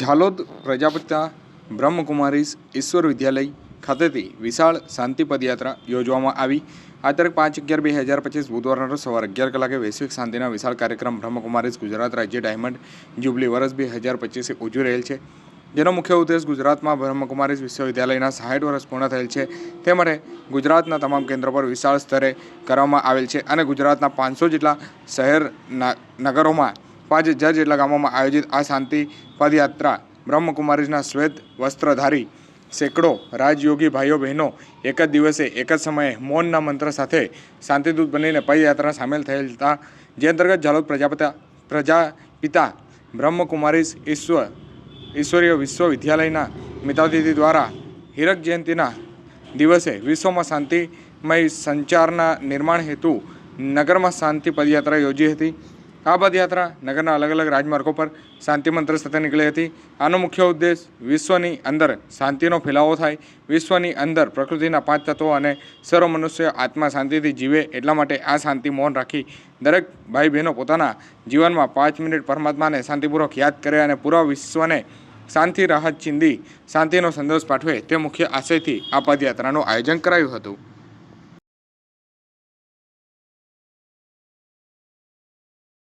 ઝાલોદ પ્રજાપિતા બ્રહ્મકુમારીઝ ઈશ્વર વિદ્યાલય ખાતેથી વિશાળ શાંતિ પદયાત્રા યોજવામાં આવી. આ તારીખ પાંચ અગિયાર બે હજાર પચીસ બુધવારના સવારે અગિયાર કલાકે વૈશ્વિક શાંતિના વિશાળ કાર્યક્રમ બ્રહ્મકુમારીઝ ગુજરાત રાજ્ય ડાયમંડ જ્યુબલી વર્ષ બે હજાર પચીસે ઉજવી રહેલ છે. જેનો મુખ્ય ઉદ્દેશ ગુજરાતમાં બ્રહ્મકુમારીઝ વિશ્વવિદ્યાલયના સાઠ વર્ષ પૂર્ણ થયેલ છે. તે માટે ગુજરાતના તમામ કેન્દ્રો પર વિશાળ સ્તરે કરવામાં આવેલ છે અને ગુજરાતના પાંચસો જેટલા શહેર નગરોમાં પાંચ હજાર જેટલા ગામોમાં આયોજિત આ શાંતિ પદયાત્રા બ્રહ્મકુમારીઝના શ્વેત વસ્ત્રધારી સેંકડો રાજયોગી ભાઈઓ બહેનો એક જ દિવસે એક જ સમયે મૌનના મંત્ર સાથે શાંતિદૂત બનીને પદયાત્રા સામેલ થયેલ હતા. જે અંતર્ગત ઝાલોદ પ્રજાપિતા પ્રજાપિતા બ્રહ્મકુમારીઝ ઈશ્વર, ઈશ્વરીય વિશ્વવિદ્યાલયના મિતાતિથિ દ્વારા હીરક જયંતિના દિવસે વિશ્વમાં શાંતિમય સંચારના નિર્માણ હેતુ નગરમાં શાંતિ પદયાત્રા યોજી હતી. આ પદયાત્રા નગરના અલગ અલગ રાજમાર્ગો પર શાંતિ મંત્ર સાથે નીકળી હતી. આનો મુખ્ય ઉદ્દેશ વિશ્વની અંદર શાંતિનો ફેલાવો થાય, વિશ્વની અંદર પ્રકૃતિના પાંચ તત્વો અને સર્વ મનુષ્ય આત્મા શાંતિથી જીવે એટલા માટે આ શાંતિ મૌન રાખી દરેક ભાઈ બહેનો પોતાના જીવનમાં પાંચ મિનિટ પરમાત્માને શાંતિપૂર્વક યાદ કરે અને પૂરા વિશ્વને શાંતિ રાહત ચિંદી, શાંતિનો સંદેશ પાઠવે તે મુખ્ય આશયથી આ પદયાત્રાનું આયોજન કરાયું હતું.